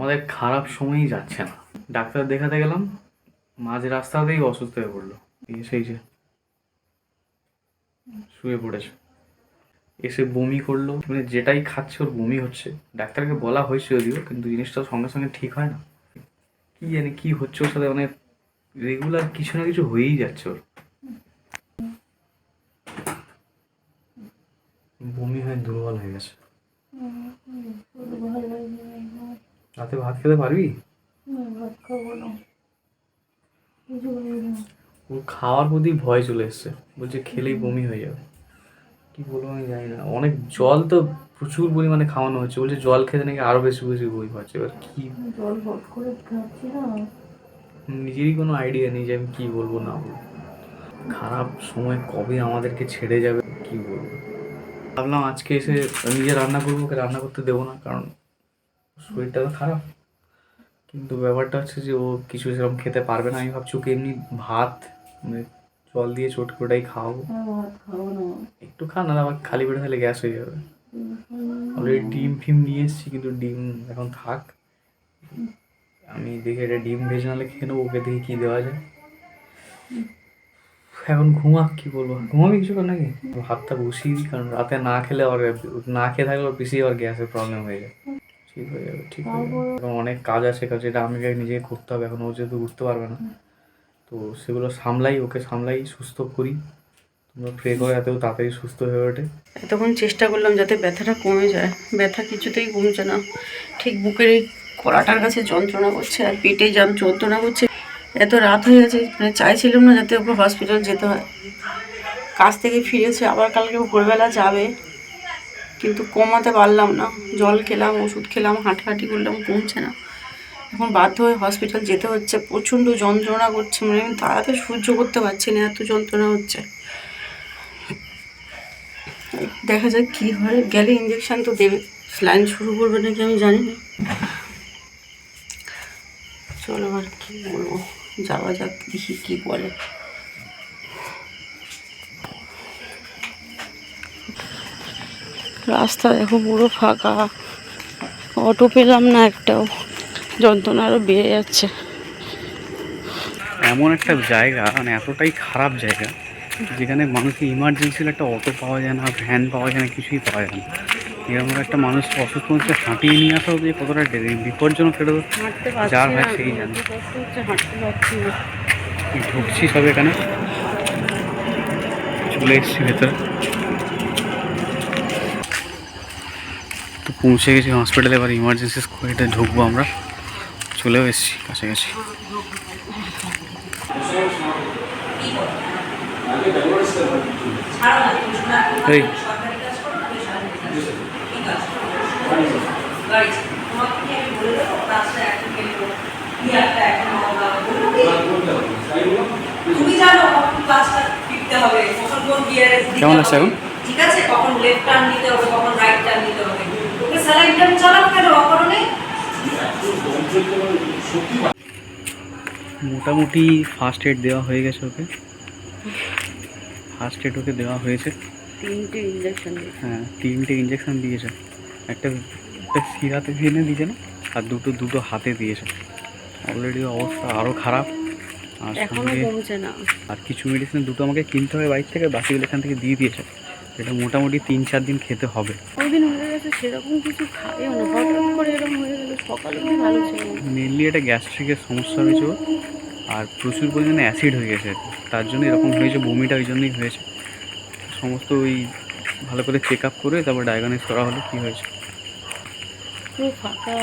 আমাদের খারাপ সময়ই যাচ্ছে না। ডাক্তার দেখাতে গেলাম মাঝ রাস্তাতেই অসুস্থ হয়ে পড়ল। এসেই যে শুয়ে পড়েছে। এসে বমি করল। মানে যেটাই খাচ্ছে, ওর বমি হচ্ছে। ডাক্তারকে বলা হয়েছে যদিও, কিন্তু জিনিসটা সঙ্গে সঙ্গে ঠিক হয় না। কি জানি কি হচ্ছে ওর সাথে মানে রেগুলার কিছু না কিছু হয়েই যাচ্ছে ওর। বমি হয়ে দুর্বল হয়ে গেছে। রাতে ভাত খেতে পারবি? ভাত খাব না। ওর খাওয়ার প্রতি ভয় চলে এসছে। বলছে খেলেই বমি হয়ে যাবে। কি বলব আমি জানি না। অনেক জল তো প্রচুর পরিমাণে খাওয়ানো হচ্ছে। বলছে জল খেতে নাকি আরও বেশি বেশি বই পাচ্ছে। এবার কি জল হট করে খাচ্ছি না। নিজেরই কোনো আইডিয়া নেই যে আমি কি বলব না বলব। খারাপ সময় কবে আমাদেরকে ছেড়ে যাবে কি বলব। ভাবলাম আজকে এসে নিজে রান্না করব ওকে রান্না করতে দেবো না। কারণ শরীরটা তো খারাপ। কিন্তু ব্যাপারটা হচ্ছে যে ও কিছু সেরকম খেতে পারবে না। আমি ভাবছি ওকে এমনি ভাত মানে জল দিয়ে চটকে ওটাই খাওয়াবো একটু খা না আবার খালি পেটে তাহলে গ্যাস হয়ে যাবে। অলরেডি ডিম ফিম নিয়ে এসেছি কিন্তু ডিম এখন থাক। আমি দেখে এটা ডিম ভেজে নাহলে খেয়ে নেব ওকে দেখে কী দেওয়া যায়। এখন ঘুমা কি বলব? ঘুমাবি কিছু কর নাকি? ভাতটা বসিয়ে দিই কারণ রাতে না খেলে আবার না খেয়ে থাকলে বেশি আবার গ্যাসের প্রবলেম হয়ে যায়। ঠিক হয়ে যাবে ঠিক হয়ে যাবে। এখন অনেক কাজ আছে কাজ যেটা আমাকে নিজেকে করতে হবে এখন ও যেহেতু উঠতে পারবে না। তো সেগুলো সামলাই ওকে সামলাই সুস্থ করি। তোমরা প্রে করে যাতে তাড়াতাড়ি সুস্থ হয়ে ওঠে। এতক্ষণ চেষ্টা করলাম যাতে ব্যথাটা কমে যায়। ব্যথা কিছুতেই কমছে না। ঠিক বুকের এই কড়াটার কাছে যন্ত্রণা করছে আর পেটে যান যন্ত্রণা করছে। এত রাত হয়ে গেছে মানে চাইছিলাম না যাতে ওকে হসপিটাল যেতে হয়। কাজ থেকে ফিরেছে আবার কালকে ভোরবেলা যাবে। কিন্তু কমাতে পারলাম না। জল খেলাম, ওষুধ খেলাম, হাঁটাহাঁটি করলাম, কমছে না। এখন বাধ্য হয়ে হসপিটাল যেতে হচ্ছে। প্রচণ্ড যন্ত্রণা করছে মানে আমি তাড়াতাড়ি সহ্য করতে পারছি না, এত যন্ত্রণা হচ্ছে। দেখা যাক কি হয়। গেলে ইঞ্জেকশান তো দেবে। স্লাইন শুরু করবে নাকি আমি জানি না। চলো আর কি বলব? যাওয়া যাক, দেখি কি বলে। রাস্তা দেখো পুরো ফাঁকা। অটো পেলাম না একটাও। যন্ত্রণা আরও বেড়ে যাচ্ছে। এমন একটা জায়গা মানে এতটাই খারাপ জায়গা যেখানে মানুষের ইমার্জেন্সির একটা অটো পাওয়া যায় না ভ্যান পাওয়া যায় না কিছুই পাওয়া যায় না। এরকম একটা মানুষ অসুস্থ হচ্ছে হাঁটিয়ে নিয়ে আসা যে কতটা বিপজ্জনক সেটা তো যার হয় সেই জানে। ঢুকছি সব এখানে? চলে এসেছি ভেতরে। পৌঁছে গেছি হসপিটালে এবার ইমার্জেন্সি এটা ঢুকবো আমরা। চলেও এসেছি কাছাকাছি। এই। কেমন আছে এখন? ঠিক আছে, কখন লেফট টার্ন নিতে হবে, কখন রাইট টার্ন নিতে হবে। কেন? অকারণে? মোটামুটি ফার্স্ট এড দেওয়া হয়ে গেছে ওকে। ফার্স্ট এড ওকে দেওয়া হয়েছে। তিনটে ইঞ্জেকশন হ্যাঁ তিনটে ইঞ্জেকশন দিয়েছে। একটা একটা শিরাতে ভেঙে দিয়েছে না? আর দুটো দুটো হাতে দিয়েছে। অলরেডি অবস্থা আরও খারাপ। আর সঙ্গে আর কিছু মেডিসিন দুটো আমাকে কিনতে হবে বাইক থেকে বাকিগুলো এখান থেকে দিয়ে দিয়েছে। এটা মোটামুটি তিন চার দিন খেতে হবে। ওদিন হয়ে গেছে সেরকম কিছু খাবেও না। হঠাৎ করে এরকম হয়ে গেল সকালে ভালো ছিল মেনলি এটা গ্যাস্ট্রিকের সমস্যা হয়েছে আর প্রচুর পরিমাণে অ্যাসিড হয়ে গেছে। তার জন্য এরকম হয়েছে বমিটা ওই জন্যই হয়েছে। সমস্ত ওই ভালো করে চেক আপ করে তারপর ডায়াগনোস করা হলো কী হয়েছে। পুরো ফাঁকা।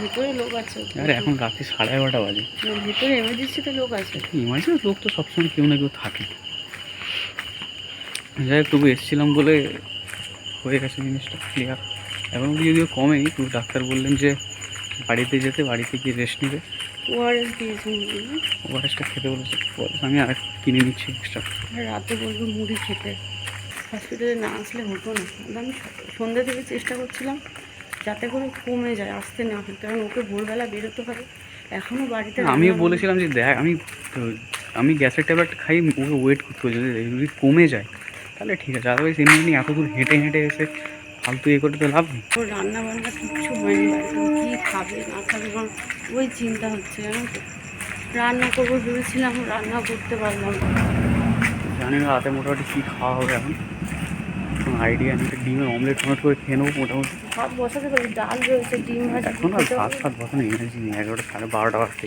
ভিতরে লোক আছে আর এখন রাত্রি সাড়ে এগারোটা বাজে। ভিতরে লোক আছে। ইমার্জেন্সি লোক তো সবসময় কেউ না কেউ থাকে। যাই তবু এসেছিলাম বলে হয়ে গেছে জিনিসটা ক্লিয়ার এখন অব্দি যদিও কমেনি কিন্তু ডাক্তার বললেন যে বাড়িতে যেতে বাড়িতে গিয়ে রেস্ট নেবে। ওআরএস দিয়েছেন? ওভারেসটা খেতে বলেছে। আমি আর কিনে নিচ্ছি এক্সট্রা রাতে বলব মুড়ি খেতে। হসপিটালে না আসলে হতো না। আমি সন্ধ্যা থেকে চেষ্টা করছিলাম যাতে করে কমে যায় আসতে না হয়। কারণ ওকে ভোরবেলা বেরোতে হবে। এখনও বাড়িতে আমিও বলেছিলাম যে দেখ আমি আমি গ্যাসের ট্যাবলেট খাই ওকে ওয়েট করতে যদি যদি কমে যায় তাহলে ঠিক আছে আদারওয়াইজ এমনি এমনি এত দূর হেঁটে হেঁটে এসে ফালতু এ করে তো লাভ নেই। রান্না বান্না কিচ্ছু হয়নি কী খাবে না খাবে ওই চিন্তা হচ্ছে জানো তো। রান্না করব ভেবেছিলাম রান্না করতে পারলাম জানি না রাতে মোটামুটি কী খাওয়া হবে এখন। কোনো আইডিয়া নেই ডিমের অমলেট টমেট করে খেয়ে নেব মোটামুটি। ভাত বসাতে পারি ডাল রয়েছে ডিম ভাজা এখন আর ভাত ফাত বসানো এনার্জি নেই এগারোটা সাড়ে বারোটা বাজতে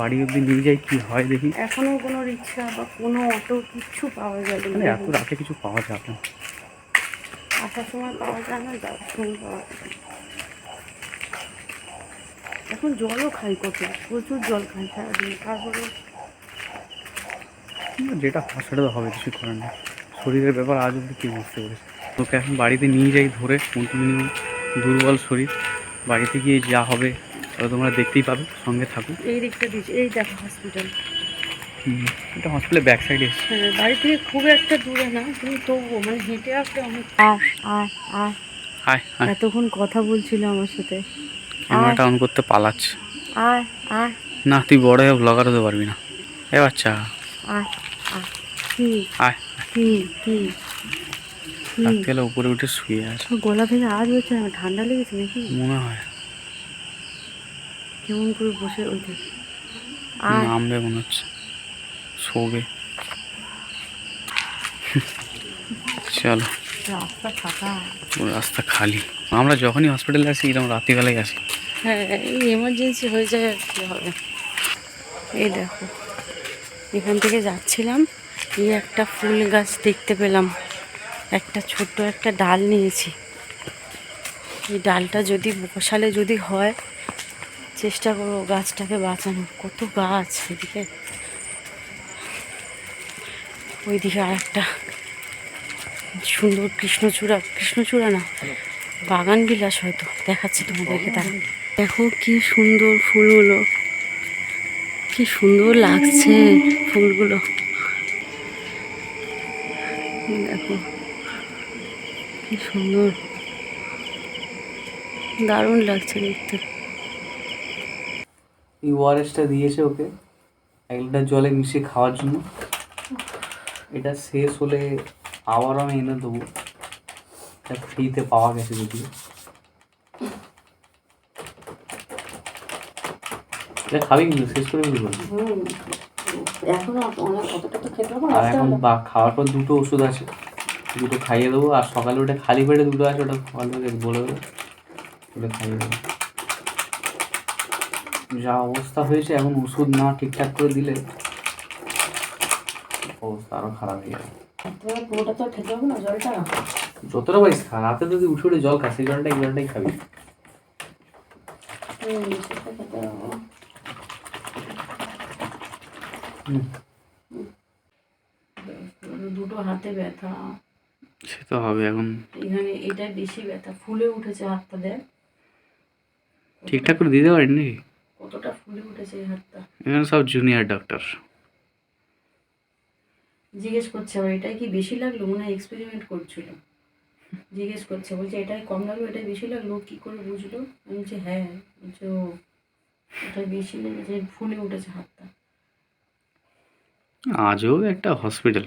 বাড়ি অব্দি নিয়ে যাই কী হয় দেখি। এখনও কোনো রিক্সা বা কোনো অটো কিছু পাওয়া যাবে মানে না এত রাতে কিছু পাওয়া যাবে না। আসার সময় পাওয়া যায় না যাওয়ার সময় পাওয়া যায় এখন জলও খাই কত প্রচুর জল খাই সারাদিন। তারপরে যেটা হয় সেটা তো হবে কিছু করার নেই। শরীরের ব্যাপার আজ অব্দি কি বুঝতে পেরেছি। তোকে এখন বাড়িতে নিয়ে যাই ধরে মিনিমাম দুর্বল শরীর। বাড়িতে গিয়ে যা হবে ওটা তোমরা দেখতেই পাবে সঙ্গে থাকুক এই দিকটা দিচ্ছে এই দেখো হসপিটাল হুম, এটা হসপিটালের ব্যাক সাইডে এসছে। হ্যাঁ বাড়ি থেকে খুব একটা দূরে না কিন্তু তবুও মানে হেঁটে আসতে অনেক আয় আয় আয়। আয় আয়। এতক্ষণ কথা বলছিল আমার সাথে। ক্যামেরাটা অন করতে পালাচ্ছে। আয় আয়। না তুই বড় হয়ে ব্লগার হতে পারবি না। এ বাচ্চা। আয় আয়। কি? আয় কি কি? কি? রাত্রে উপরে উঠে শুয়ে আছে। গলা থেকে আজ হচ্ছে ঠান্ডা লেগেছে নাকি? মনে হয় কেমন করে বসে ওইটা আয় নামবে মনে হচ্ছে। শোবে। চলো। রাস্তা ফাঁকা। রাস্তা খালি। আমরা যখনই হসপিটালে আসি এরকম রাত্রিবেলায় আসি। হ্যাঁ এই এমার্জেন্সি হয়ে যায় আর কি হবে। এই দেখো। এখান থেকে যাচ্ছিলাম এই একটা ফুল গাছ দেখতে পেলাম। একটা ছোট্ট একটা ডাল নিয়েছি। এই ডালটা যদি বসালে যদি হয় চেষ্টা করব গাছটাকে বাঁচানো কত গাছ এদিকে। ওইদিকে আর একটা সুন্দর কৃষ্ণচূড়া। কৃষ্ণচূড়া না, বাগান বিলাস হয়তো। দেখাচ্ছি তোমাদেরকে তার দেখো কি সুন্দর ফুলগুলো। কি সুন্দর লাগছে ফুলগুলো। দেখো, কি সুন্দর। দারুণ লাগছে দেখতে। এই ওআরএসটা দিয়েছে ওকে। এক লিটার জলে মিশিয়ে খাওয়ার জন্য। এটা শেষ হলে আবারও আমি এনে দেবো। এটা ফ্রিতে পাওয়া গেছে যদিও। এটা খাবি কিন্তু শেষ করে দিবি বলছি। এখন অনেক অতটা তো খেতে আর এখন বা খাওয়ার পর দুটো ওষুধ আছে। দুটো খাইয়ে দেবো আর সকালে ওটা খালি পেটে দুটো আছে ওটা বলে দেবো। ওটা খাইয়ে দেবো। যা অবস্থা হয়েছে এখন ওষুধ না ঠিকঠাক করে দিলে অবস্থা আরও খারাপ হয়ে যাবে। পুরোটা তো খেতে হবে না জলটা যতটা পারিস খা রাতে যদি উঠে উঠে জল খাস সেই জলটা এই জলটাই খাবি। দুটো হাতে ব্যথা। সে তো হবে এখন। এখানে এটা বেশি ব্যথা ফুলে উঠেছে হাতটা দেখ। ঠিকঠাক করে দিতে পারেন নাকি? কতটা ফুলে উঠেছে এই হাতটা? এখানে সব জুনিয়র ডাক্তার জিজ্ঞেস করছে আবার এটাই কি বেশি লাগল? মনে হয় এক্সপেরিমেন্ট করছিল। জিজ্ঞেস করছে বলছে এটাই কম লাগল? এটাই বেশি লাগল? কি করে বুঝলো? আমি বলছি হ্যাঁ। বলছে ও এটাই বেশি লেগেছে ফুলে উঠেছে হাতটা। আজও একটা হসপিটাল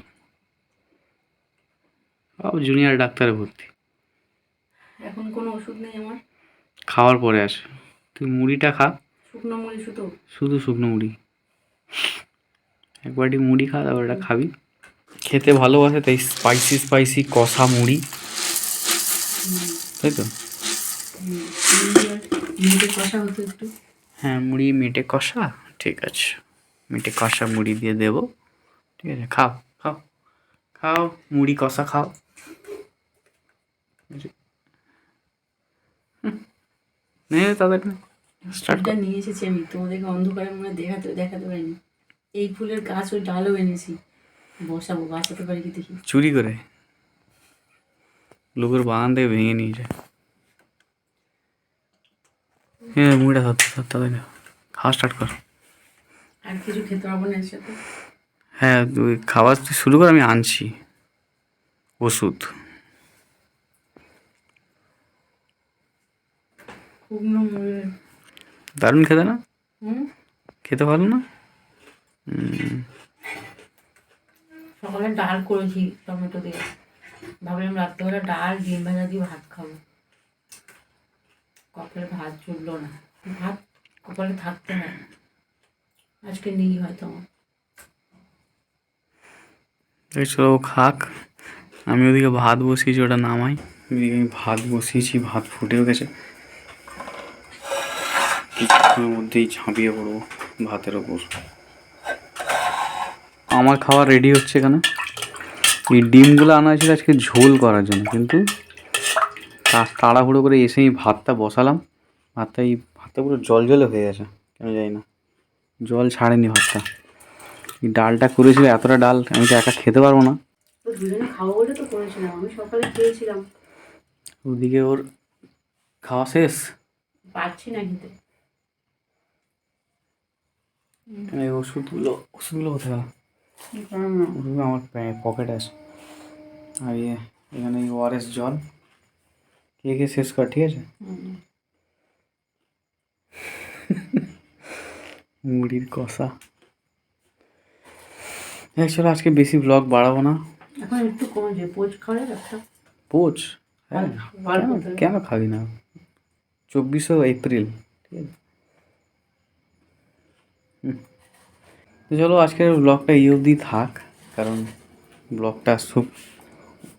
সব জুনিয়র ডাক্তারে ভর্তি। এখন কোনো ওষুধ নেই আমার? খাওয়ার পরে আসে। তুই মুড়িটা খা। শুকনো মুড়ি শুধু? শুধু শুকনো মুড়ি। একবারটি মুড়ি খা তারপর এটা খাবি। খেতে ভালোবাসে তাই স্পাইসি স্পাইসি কষা মুড়ি। তাই তো? হ্যাঁ মুড়ি মেটে কষা ঠিক আছে। মেটে কষা মুড়ি দিয়ে দেবো ঠিক আছে? খাও খাও। খাও মুড়ি কষা খাও। নে তাদের ফুলটা নিয়ে এসেছি আমি তোমাদেরকে অন্ধকারে মনে হয় দেখাতে দেখাতে পারিনি। এই ফুলের গাছ ওই ডালও এনেছি। বসাবো বাঁচাতে পারি কি দেখি। চুরি করে। লোকের বাগান থেকে ভেঙে নিয়ে যায়। হ্যাঁ মুড়িটা ধরতে ধরতে হবে খাওয়া স্টার্ট কর। আর কিছু খেতে পারব না এর সাথে? হ্যাঁ তুই খাওয়া তুই শুরু কর আমি আনছি। ওষুধ। শুকনো মুড়ি দারুণ খেতে না? হুম। খেতে ভালো না? হুম, সকালে ডাল করেছি টমেটো দিয়ে। ভাবলাম রাত্রেবেলা ডাল ডিম ভাজা দিয়ে ভাত খাব। কপালে ভাত জুটলো না। ভাত কপালে থাকতে হয় আজকে নেই হয়তো আমার। চলো খাক। আমি ওদিকে ভাত বসিয়েছি ওটা নামাই। এদিকে আমি ভাত বসিয়েছি ভাত ফুটেও গেছে। কিছুক্ষণের মধ্যেই ঝাঁপিয়ে পড়ব ভাতের ওপর। আমার খাবার রেডি হচ্ছে এখানে। এই ডিমগুলো আনা হয়েছিল আজকে ঝোল করার জন্য কিন্তু তা- তাড়াহুড়ো করে এসেই ভাতটা বসালাম। ভাতটা এই ভাতটা পুরো জল জলে হয়ে গেছে কেন জানি না। জল ছাড়েনি ভাতটা। এই ডালটা করেছিল এতটা ডাল আমি তো একা খেতে পারব না। ওদিকে ওর খাওয়া শেষ? পারছি না খেতে। এই ওষুধগুলো ওষুধগুলো কোথায় গেল? কারণ না, ওষুধগুলো আমার পকেটে আছে। আর ইয়ে এখানে এই ওআরএস জল। কে কে শেষ কর ঠিক আছে? হুম, মুড়ির কষা। চলো আজকে বেশি ব্লগ বাড়াবো না। এখন একটু কমেছে। পোচ খাওয়ার একটা পোচ? হ্যাঁ অল্প কেন- করে। কেন খাবি না? চব্বিশে এপ্রিল ঠিক আছে? হুম। তো চলো আজকের ব্লগটা এই অবধি থাক কারণ ব্লগটা খুব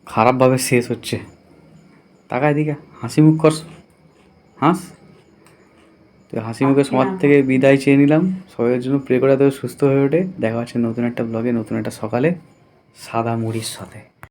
খারাপভাবে শেষ হচ্ছে। তাকায় দিকে হাসি মুখ কর। হাস। তো হাসি মুখে সমাজ থেকে বিদায় চেয়ে নিলাম। সবাইয়ের জন্য প্রে করে সুস্থ হয়ে ওঠে। দেখা হচ্ছে নতুন একটা ব্লগে নতুন একটা সকালে। সাদা মুড়ির সাথে।